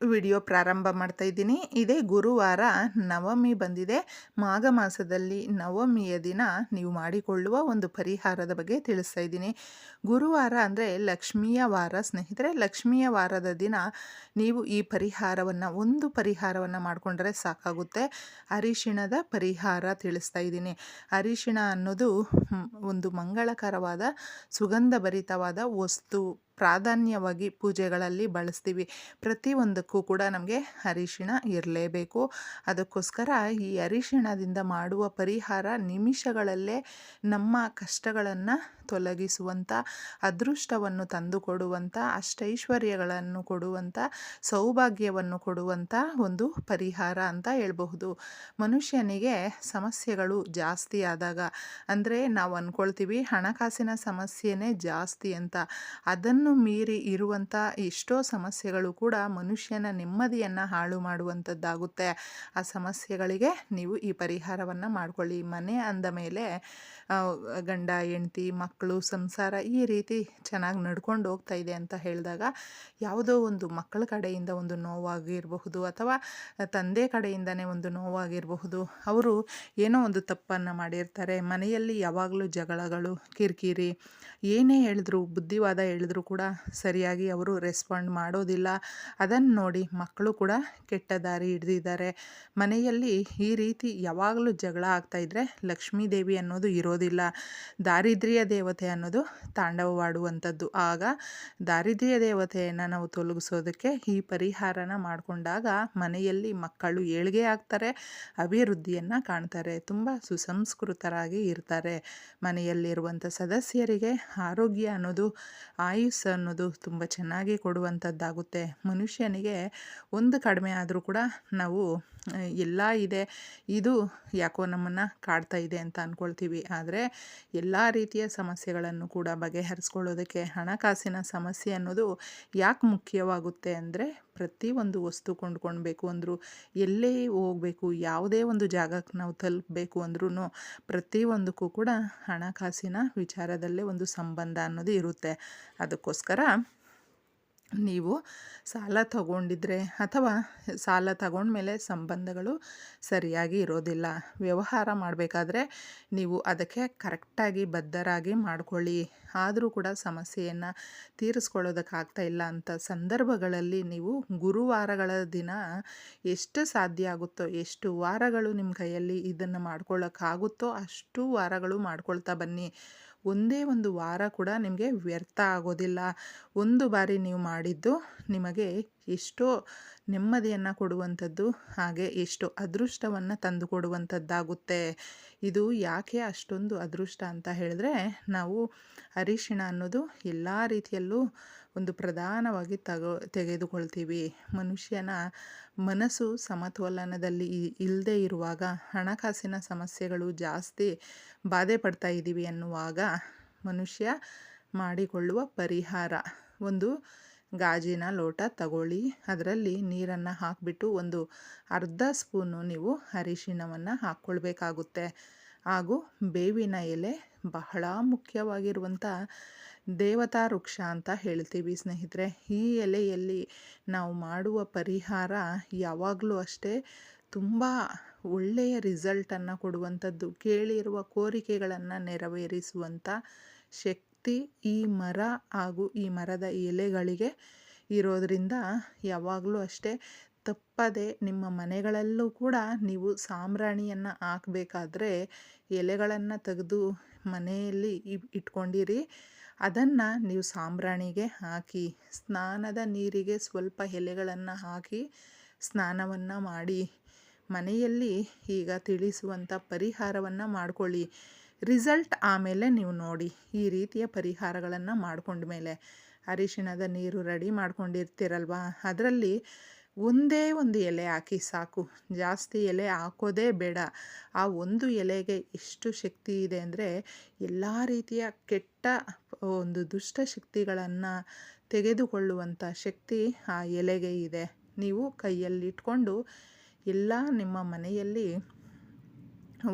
Video ಪ್ರಾರಂಭ ಮಾಡ್ತಾ ಇದ್ದೀನಿ. ಇದೇ ಗುರುವಾರ ನವಮಿ ಬಂದಿದೆ. ಮಾಘ ಮಾಸದಲ್ಲಿ ನವಮಿಯ ದಿನ ನೀವು ಮಾಡಿಕೊಳ್ಳುವ ಒಂದು ಪರಿಹಾರದ ಬಗ್ಗೆ ತಿಳಿಸ್ತಾ ಇದ್ದೀನಿ. ಗುರುವಾರ ಅಂದರೆ ಲಕ್ಷ್ಮಿಯ ವಾರ. ಸ್ನೇಹಿತರೆ, ಲಕ್ಷ್ಮಿಯ ವಾರದ ದಿನ ನೀವು ಈ ಪರಿಹಾರವನ್ನು, ಒಂದು ಪರಿಹಾರವನ್ನು ಮಾಡಿಕೊಂಡ್ರೆ ಸಾಕಾಗುತ್ತೆ. ಅರಿಶಿಣದ ಪರಿಹಾರ ತಿಳಿಸ್ತಾ ಇದ್ದೀನಿ. ಅರಿಶಿಣ ಅನ್ನೋದು ಒಂದು ಮಂಗಳಕರವಾದ, ಸುಗಂಧಭರಿತವಾದ ವಸ್ತು. ಪ್ರಾಧಾನ್ಯವಾಗಿ ಪೂಜೆಗಳಲ್ಲಿ ಬಳಸ್ತೀವಿ. ಪ್ರತಿಯೊಂದಕ್ಕೂ ಕೂಡ ನಮಗೆ ಅರಿಶಿಣ ಇರಲೇಬೇಕು. ಅದಕ್ಕೋಸ್ಕರ ಈ ಅರಿಶಿಣದಿಂದ ಮಾಡುವ ಪರಿಹಾರ ನಿಮಿಷಗಳಲ್ಲೇ ನಮ್ಮ ಕಷ್ಟಗಳನ್ನು ತೊಲಗಿಸುವಂಥ, ಅದೃಷ್ಟವನ್ನು ತಂದುಕೊಡುವಂಥ, ಅಷ್ಟೈಶ್ವರ್ಯಗಳನ್ನು ಕೊಡುವಂಥ, ಸೌಭಾಗ್ಯವನ್ನು ಕೊಡುವಂಥ ಒಂದು ಪರಿಹಾರ ಅಂತ ಹೇಳ್ಬಹುದು. ಮನುಷ್ಯನಿಗೆ ಸಮಸ್ಯೆಗಳು ಜಾಸ್ತಿ ಆದಾಗ, ಅಂದರೆ ನಾವು ಅಂದ್ಕೊಳ್ತೀವಿ ಹಣಕಾಸಿನ ಸಮಸ್ಯೆನೇ ಜಾಸ್ತಿ ಅಂತ. ಅದನ್ನು ಮೀರಿ ಇರುವಂಥ ಎಷ್ಟೋ ಸಮಸ್ಯೆಗಳು ಕೂಡ ಮನುಷ್ಯನ ನೆಮ್ಮದಿಯನ್ನು ಹಾಳು ಮಾಡುವಂಥದ್ದಾಗುತ್ತೆ. ಆ ಸಮಸ್ಯೆಗಳಿಗೆ ನೀವು ಈ ಪರಿಹಾರವನ್ನು ಮಾಡ್ಕೊಳ್ಳಿ. ಮನೆ ಅಂದ ಮೇಲೆ ಗಂಡ, ಹೆಂಡ್ತಿ, ಮಕ್ಕಳು ಸಂಸಾರ ಈ ರೀತಿ ಚೆನ್ನಾಗಿ ನಡ್ಕೊಂಡು ಹೋಗ್ತಾ ಇದೆ ಅಂತ ಹೇಳಿದಾಗ, ಯಾವುದೋ ಒಂದು ಮಕ್ಕಳ ಕಡೆಯಿಂದ ಒಂದು ನೋವಾಗಿರಬಹುದು ಅಥವಾ ತಂದೆ ಕಡೆಯಿಂದನೇ ಒಂದು ನೋವಾಗಿರಬಹುದು, ಅವರು ಏನೋ ಒಂದು ತಪ್ಪನ್ನು ಮಾಡಿರ್ತಾರೆ. ಮನೆಯಲ್ಲಿ ಯಾವಾಗಲೂ ಜಗಳಗಳು, ಕಿರಿಕಿರಿ, ಏನೇ ಹೇಳಿದ್ರು, ಬುದ್ಧಿವಾದ ಹೇಳಿದ್ರು ಕೂಡ ಸರಿಯಾಗಿ ಅವರು ರೆಸ್ಪಾಂಡ್ ಮಾಡೋದಿಲ್ಲ. ಅದನ್ನು ನೋಡಿ ಮಕ್ಕಳು ಕೂಡ ಕೆಟ್ಟ ದಾರಿ ಹಿಡಿದಿದ್ದಾರೆ. ಮನೆಯಲ್ಲಿ ಈ ರೀತಿ ಯಾವಾಗಲೂ ಜಗಳ ಆಗ್ತಾಯಿದ್ರೆ ಲಕ್ಷ್ಮೀ ದೇವಿ ಅನ್ನೋದು ಇರೋದಿಲ್ಲ. ದಾರಿದ್ರ್ಯ ದೇವತೆ ಅನ್ನೋದು ತಾಂಡವವಾಡುವಂಥದ್ದು. ಆಗ ದಾರಿದ್ರ್ಯ ದೇವತೆಯನ್ನು ನಾವು ತೊಲಗಿಸೋದಕ್ಕೆ ಈ ಪರಿಹಾರನ ಮಾಡಿಕೊಂಡಾಗ ಮನೆಯಲ್ಲಿ ಮಕ್ಕಳು ಏಳ್ಗೆ ಆಗ್ತಾರೆ, ಅಭಿವೃದ್ಧಿಯನ್ನು ಕಾಣ್ತಾರೆ, ತುಂಬ ಸುಸಂಸ್ಕೃತರಾಗಿ ಇರ್ತಾರೆ. ಮನೆಯಲ್ಲಿರುವಂಥ ಸದಸ್ಯರಿಗೆ ಆರೋಗ್ಯ ಅನ್ನೋದು, ಆಯುಸ್ ಅನ್ನೋದು ತುಂಬ ಚೆನ್ನಾಗಿ ಕೊಡುವಂಥದ್ದಾಗುತ್ತೆ. ಮನುಷ್ಯನಿಗೆ ಒಂದು ಕಡಿಮೆ ಆದರೂ ಕೂಡ ನಾವು, ಎಲ್ಲ ಇದೆ, ಇದು ಯಾಕೋ ನಮ್ಮನ್ನು ಕಾಡ್ತಾ ಇದೆ ಅಂತ ಅಂದ್ಕೊಳ್ತೀವಿ ಆದರೆ ಎಲ್ಲ ರೀತಿಯ ಸಮಸ್ಯೆಗಳನ್ನು ಕೂಡ ಬಗೆಹರಿಸ್ಕೊಳ್ಳೋದಕ್ಕೆ ಹಣಕಾಸಿನ ಸಮಸ್ಯೆ ಅನ್ನೋದು ಯಾಕೆ ಮುಖ್ಯವಾಗುತ್ತೆ ಅಂದರೆ ಪ್ರತಿಯೊಂದು ವಸ್ತು ಕೊಂಡ್ಕೊಳ್ಬೇಕು ಅಂದರೂ, ಎಲ್ಲೇ ಹೋಗಬೇಕು, ಯಾವುದೇ ಒಂದು ಜಾಗಕ್ಕೆ ನಾವು ತಲುಪಬೇಕು ಅಂದ್ರೂ ಪ್ರತಿಯೊಂದಕ್ಕೂ ಕೂಡ ಹಣಕಾಸಿನ ವಿಚಾರದಲ್ಲೇ ಒಂದು ಸಂಬಂಧ ಅನ್ನೋದು ಇರುತ್ತೆ. ಅದಕ್ಕೋಸ್ಕರ ನೀವು ಸಾಲ ತಗೊಂಡಿದ್ರೆ ಅಥವಾ ಸಾಲ ತಗೊಂಡ್ಮೇಲೆ ಸಂಬಂಧಗಳು ಸರಿಯಾಗಿ ಇರೋದಿಲ್ಲ. ವ್ಯವಹಾರ ಮಾಡಬೇಕಾದ್ರೆ ನೀವು ಅದಕ್ಕೆ ಕರೆಕ್ಟಾಗಿ ಬದ್ಧರಾಗಿ ಮಾಡಿಕೊಳ್ಳಿ. ಆದರೂ ಕೂಡ ಸಮಸ್ಯೆಯನ್ನು ತೀರಿಸ್ಕೊಳ್ಳೋದಕ್ಕಾಗ್ತಾ ಇಲ್ಲ ಅಂತ ಸಂದರ್ಭಗಳಲ್ಲಿ ನೀವು ಗುರುವಾರಗಳ ದಿನ ಎಷ್ಟು ಸಾಧ್ಯ ಆಗುತ್ತೋ, ಎಷ್ಟು ವಾರಗಳು ನಿಮ್ಮ ಕೈಯಲ್ಲಿ ಇದನ್ನು ಮಾಡ್ಕೊಳ್ಳೋಕ್ಕಾಗುತ್ತೋ ಅಷ್ಟು ವಾರಗಳು ಮಾಡ್ಕೊಳ್ತಾ ಬನ್ನಿ. ಒಂದೇ ಒಂದು ವಾರ ಕೂಡ ನಿಮಗೆ ವ್ಯರ್ಥ ಆಗೋದಿಲ್ಲ. ಒಂದು ಬಾರಿ ನೀವು ಮಾಡಿದ್ದು ನಿಮಗೆ ಎಷ್ಟೋ ನೆಮ್ಮದಿಯನ್ನು ಕೊಡುವಂಥದ್ದು, ಹಾಗೆ ಎಷ್ಟು ಅದೃಷ್ಟವನ್ನು ತಂದು ಕೊಡುವಂಥದ್ದಾಗುತ್ತೆ. ಇದು ಯಾಕೆ ಅಷ್ಟೊಂದು ಅದೃಷ್ಟ ಅಂತ ಹೇಳಿದ್ರೆ, ನಾವು ಅರಿಶಿಣ ಅನ್ನೋದು ಎಲ್ಲ ರೀತಿಯಲ್ಲೂ ಒಂದು ಪ್ರಧಾನವಾಗಿ ತಗೋ, ತೆಗೆದುಕೊಳ್ತೀವಿ. ಮನುಷ್ಯನ ಮನಸ್ಸು ಸಮತೋಲನದಲ್ಲಿ ಇಲ್ಲದೆ ಇರುವಾಗ ಹಣಕಾಸಿನ ಸಮಸ್ಯೆಗಳು ಜಾಸ್ತಿ ಬಾಧೆ ಪಡ್ತಾ ಇದ್ದೀವಿ ಅನ್ನುವಾಗ ಮನುಷ್ಯ ಮಾಡಿಕೊಳ್ಳುವ ಪರಿಹಾರ. ಒಂದು ಗಾಜಿನ ಲೋಟ ತಗೊಳ್ಳಿ. ಅದರಲ್ಲಿ ನೀರನ್ನು ಹಾಕಿಬಿಟ್ಟು ಒಂದು ಅರ್ಧ ಸ್ಪೂನು ನೀವು ಅರಿಶಿಣವನ್ನು ಹಾಕ್ಕೊಳ್ಬೇಕಾಗುತ್ತೆ. ಹಾಗೂ ಬೇವಿನ ಎಲೆ ಬಹಳ ಮುಖ್ಯವಾಗಿರುವಂಥ ದೇವತಾ ವೃಕ್ಷ ಅಂತ ಹೇಳ್ತೀವಿ ಸ್ನೇಹಿತರೆ. ಈ ಎಲೆಯಲ್ಲಿ ನಾವು ಮಾಡುವ ಪರಿಹಾರ ಯಾವಾಗಲೂ ಅಷ್ಟೇ. ತುಂಬ ಒಳ್ಳೆಯ ರಿಸಲ್ಟನ್ನು ಕೊಡುವಂಥದ್ದು, ಕೇಳಿರುವ ಕೋರಿಕೆಗಳನ್ನು ನೆರವೇರಿಸುವಂಥ ಶಕ್ತಿ ಈ ಮರ ಹಾಗೂ ಈ ಮರದ ಎಲೆಗಳಿಗೆ ಇರೋದರಿಂದ ಯಾವಾಗಲೂ ಅಷ್ಟೇ. ತಪ್ಪದೆ ನಿಮ್ಮ ಮನೆಗಳಲ್ಲೂ ಕೂಡ ನೀವು ಸಾಂಬ್ರಾಣಿಯನ್ನು ಹಾಕಬೇಕಾದ್ರೆ ಎಲೆಗಳನ್ನು ತೆಗೆದು ಮನೆಯಲ್ಲಿ ಇಟ್ಕೊಂಡಿರಿ. ಅದನ್ನು ನೀವು ಸಾಂಬ್ರಾಣಿಗೆ ಹಾಕಿ, ಸ್ನಾನದ ನೀರಿಗೆ ಸ್ವಲ್ಪ ಎಲೆಗಳನ್ನು ಹಾಕಿ ಸ್ನಾನವನ್ನು ಮಾಡಿ, ಮನೆಯಲ್ಲಿ ಈಗ ತಿಳಿಸುವಂಥ ಪರಿಹಾರವನ್ನು ಮಾಡ್ಕೊಳ್ಳಿ. ರಿಸಲ್ಟ್ ಆಮೇಲೆ ನೀವು ನೋಡಿ ಈ ರೀತಿಯ ಪರಿಹಾರಗಳನ್ನು ಮಾಡ್ಕೊಂಡ್ಮೇಲೆ. ಅರಿಶಿಣದ ನೀರು ರೆಡಿ ಮಾಡ್ಕೊಂಡಿರ್ತೀರಲ್ವ? ಅದರಲ್ಲಿ ಒಂದೇ ಒಂದು ಎಲೆ ಹಾಕಿ ಸಾಕು. ಜಾಸ್ತಿ ಎಲೆ ಹಾಕೋದೇ ಬೇಡ. ಆ ಒಂದು ಎಲೆಗೆ ಎಷ್ಟು ಶಕ್ತಿ ಇದೆ ಅಂದರೆ ಎಲ್ಲ ರೀತಿಯ ಕೆಟ್ಟ ಒಂದು ದುಷ್ಟ ಶಕ್ತಿಗಳನ್ನು ತೆಗೆದುಕೊಳ್ಳುವಂಥ ಶಕ್ತಿ ಆ ಎಲೆಗೆ ಇದೆ. ನೀವು ಕೈಯಲ್ಲಿ ಇಟ್ಕೊಂಡು ಎಲ್ಲ ನಿಮ್ಮ ಮನೆಯಲ್ಲಿ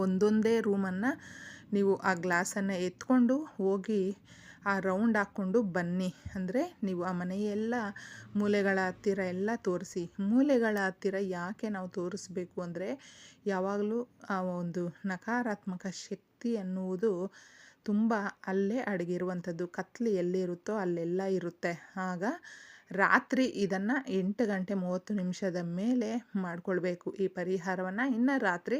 ಒಂದೊಂದೇ ರೂಮನ್ನು ನೀವು ಆ ಗ್ಲಾಸನ್ನು ಎತ್ಕೊಂಡು ಹೋಗಿ ಆ ರೌಂಡ್ ಹಾಕ್ಕೊಂಡು ಬನ್ನಿ. ಅಂದರೆ ನೀವು ಆ ಮನೆಯೆಲ್ಲ ಮೂಲೆಗಳ ಹತ್ತಿರ ಎಲ್ಲ ತೋರಿಸಿ. ಮೂಲೆಗಳ ಹತ್ತಿರ ಯಾಕೆ ನಾವು ತೋರಿಸ್ಬೇಕು ಅಂದರೆ ಯಾವಾಗಲೂ ಆ ಒಂದು ನಕಾರಾತ್ಮಕ ಶಕ್ತಿ ಅನ್ನುವುದು ತುಂಬ ಅಲ್ಲೇ ಅಡಗಿರುವಂಥದ್ದು. ಕತ್ಲಿ ಎಲ್ಲಿರುತ್ತೋ ಅಲ್ಲೆಲ್ಲ ಇರುತ್ತೆ. ಆಗ ರಾತ್ರಿ ಇದನ್ನು ಎಂಟು ಗಂಟೆ ಮೂವತ್ತು ನಿಮಿಷದ ಮೇಲೆ ಮಾಡಿಕೊಳ್ಬೇಕು. ಈ ಪರಿಹಾರವನ್ನು ಇನ್ನು ರಾತ್ರಿ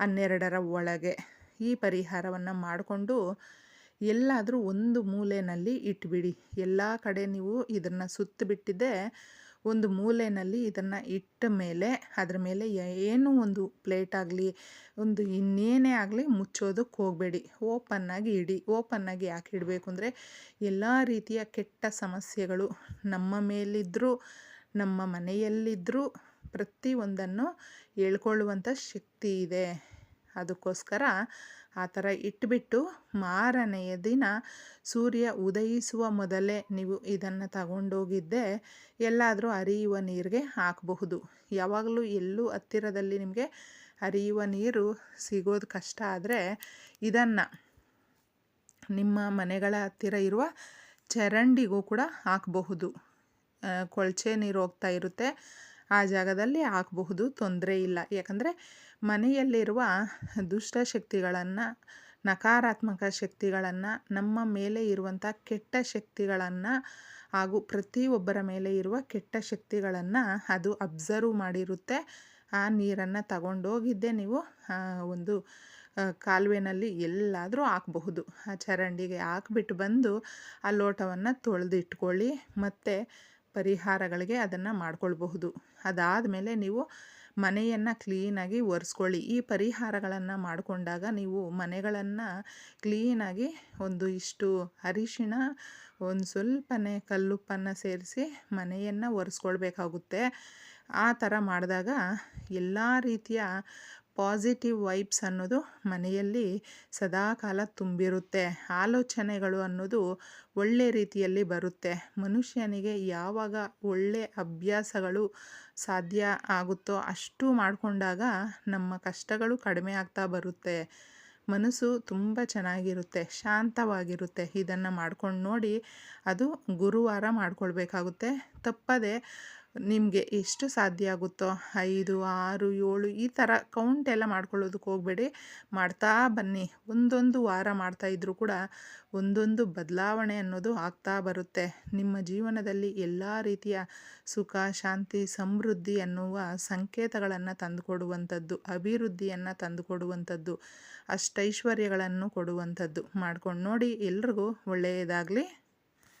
ಹನ್ನೆರಡರ ಒಳಗೆ. ಈ ಪರಿಹಾರವನ್ನು ಮಾಡಿಕೊಂಡು ಎಲ್ಲಾದರೂ ಒಂದು ಮೂಲೆಯಲ್ಲಿ ಇಟ್ಬಿಡಿ. ಎಲ್ಲ ಕಡೆ ನೀವು ಇದನ್ನು ಸುತ್ತಿಬಿಟ್ಟಿದ್ದೆ ಒಂದು ಮೂಲೆಯಲ್ಲಿ ಇದನ್ನು ಇಟ್ಟ ಮೇಲೆ, ಅದರ ಮೇಲೆ ಏನು ಒಂದು ಪ್ಲೇಟ್ ಆಗಲಿ, ಒಂದು ಇನ್ನೇನೇ ಆಗಲಿ ಮುಚ್ಚೋದಕ್ಕೆ ಹೋಗಬೇಡಿ. ಓಪನ್ನಾಗಿ ಇಡಿ. ಓಪನ್ನಾಗಿ ಯಾಕೆ ಇಡಬೇಕು ಅಂದರೆ, ಎಲ್ಲ ರೀತಿಯ ಕೆಟ್ಟ ಸಮಸ್ಯೆಗಳು ನಮ್ಮ ಮೇಲಿದ್ದರೂ ನಮ್ಮ ಮನೆಯಲ್ಲಿದ್ದರೂ ಪ್ರತಿಯೊಂದನ್ನು ಹೇಳ್ಕೊಳ್ಳುವಂಥ ಶಕ್ತಿ ಇದೆ. ಅದಕ್ಕೋಸ್ಕರ ಆ ಥರ ಇಟ್ಬಿಟ್ಟು ಮಾರನೆಯ ದಿನ ಸೂರ್ಯ ಉದಯಿಸುವ ಮೊದಲೇ ನೀವು ಇದನ್ನು ತಗೊಂಡೋಗಿದ್ದೆ ಎಲ್ಲಾದರೂ ಹರಿಯುವ ನೀರಿಗೆ ಹಾಕಬಹುದು. ಯಾವಾಗಲೂ ಎಲ್ಲೂ ಹತ್ತಿರದಲ್ಲಿ ನಿಮಗೆ ಹರಿಯುವ ನೀರು ಸಿಗೋದು ಕಷ್ಟ ಆದರೆ ಇದನ್ನು ನಿಮ್ಮ ಮನೆಗಳ ಹತ್ತಿರ ಇರುವ ಚರಂಡಿಗೂ ಕೂಡ ಹಾಕಬಹುದು. ಕೊಳಚೆ ನೀರು ಹೋಗ್ತಾ ಇರುತ್ತೆ. ಆ ಜಾಗದಲ್ಲಿ ಹಾಕಬಹುದು, ತೊಂದರೆ ಇಲ್ಲ. ಯಾಕಂದರೆ ಮನೆಯಲ್ಲಿರುವ ದುಷ್ಟಶಕ್ತಿಗಳನ್ನು ನಕಾರಾತ್ಮಕ ಶಕ್ತಿಗಳನ್ನು, ನಮ್ಮ ಮೇಲೆ ಇರುವಂಥ ಕೆಟ್ಟ ಶಕ್ತಿಗಳನ್ನು ಹಾಗೂ ಪ್ರತಿಯೊಬ್ಬರ ಮೇಲೆ ಇರುವ ಕೆಟ್ಟ ಶಕ್ತಿಗಳನ್ನು ಅದು ಅಬ್ಸರ್ವ್ ಮಾಡಿರುತ್ತೆ. ಆ ನೀರನ್ನು ತಗೊಂಡೋಗಿದ್ದೆ ನೀವು ಒಂದು ಕಾಲುವೆನಲ್ಲಿ ಎಲ್ಲಾದರೂ ಹಾಕಬಹುದು. ಆ ಚರಂಡಿಗೆ ಹಾಕ್ಬಿಟ್ಟು ಬಂದು ಆ ಲೋಟವನ್ನು ತೊಳೆದಿಟ್ಕೊಳ್ಳಿ. ಮತ್ತು ಪರಿಹಾರಗಳಿಗೆ ಅದನ್ನು ಅದಾದ ಮೇಲೆ ನೀವು ಮನೆಯನ್ನು ಕ್ಲೀನಾಗಿ ಒರೆಸ್ಕೊಳ್ಳಿ. ಈ ಪರಿಹಾರಗಳನ್ನು ಮಾಡಿಕೊಂಡಾಗ ನೀವು ಮನೆಗಳನ್ನು ಕ್ಲೀನಾಗಿ ಒಂದು ಇಷ್ಟು ಅರಿಶಿಣ, ಒಂದು ಸ್ವಲ್ಪನೇ ಕಲ್ಲುಪ್ಪನ್ನು ಸೇರಿಸಿ ಮನೆಯನ್ನು ಒರೆಸ್ಕೊಳ್ಬೇಕಾಗುತ್ತೆ. ಆ ಥರ ಮಾಡಿದಾಗ ಎಲ್ಲ ರೀತಿಯ ಪಾಸಿಟಿವ್ ವೈಬ್ಸ್ ಅನ್ನೋದು ಮನೆಯಲ್ಲಿ ಸದಾಕಾಲ ತುಂಬಿರುತ್ತೆ. ಆಲೋಚನೆಗಳು ಅನ್ನೋದು ಒಳ್ಳೆ ರೀತಿಯಲ್ಲಿ ಬರುತ್ತೆ. ಮನುಷ್ಯನಿಗೆ ಯಾವಾಗ ಒಳ್ಳೆ ಅಭ್ಯಾಸಗಳು ಸಾಧ್ಯ ಆಗುತ್ತೋ ಅಷ್ಟು ಮಾಡಿಕೊಂಡಾಗ ನಮ್ಮ ಕಷ್ಟಗಳು ಕಡಿಮೆ ಆಗ್ತಾ ಬರುತ್ತೆ. ಮನಸ್ಸು ತುಂಬ ಚೆನ್ನಾಗಿರುತ್ತೆ, ಶಾಂತವಾಗಿರುತ್ತೆ. ಇದನ್ನು ಮಾಡ್ಕೊಂಡು ನೋಡಿ ಅದು ಗುರುವಾರ ಮಾಡ್ಕೊಳ್ಬೇಕಾಗುತ್ತೆ. ತಪ್ಪದೆ ನಿಮಗೆ ಎಷ್ಟು ಸಾಧ್ಯ ಆಗುತ್ತೋ ಐದು, ಆರು, ಏಳು ಈ ಥರ ಕೌಂಟ್ ಎಲ್ಲ ಮಾಡ್ಕೊಳ್ಳೋದಕ್ಕೆ ಹೋಗಬೇಡಿ. ಮಾಡ್ತಾ ಬನ್ನಿ. ಒಂದೊಂದು ವಾರ ಮಾಡ್ತಾಯಿದ್ರೂ ಕೂಡ ಒಂದೊಂದು ಬದಲಾವಣೆ ಅನ್ನೋದು ಆಗ್ತಾ ಬರುತ್ತೆ. ನಿಮ್ಮ ಜೀವನದಲ್ಲಿ ಎಲ್ಲ ರೀತಿಯ ಸುಖ, ಶಾಂತಿ, ಸಮೃದ್ಧಿ ಅನ್ನುವ ಸಂಕೇತಗಳನ್ನು ತಂದುಕೊಡುವಂಥದ್ದು, ಅಭಿವೃದ್ಧಿಯನ್ನು ತಂದುಕೊಡುವಂಥದ್ದು, ಅಷ್ಟೈಶ್ವರ್ಯಗಳನ್ನು ಕೊಡುವಂಥದ್ದು. ಮಾಡ್ಕೊಂಡು ನೋಡಿ ಎಲ್ರಿಗೂ ಒಳ್ಳೆಯದಾಗಲಿ.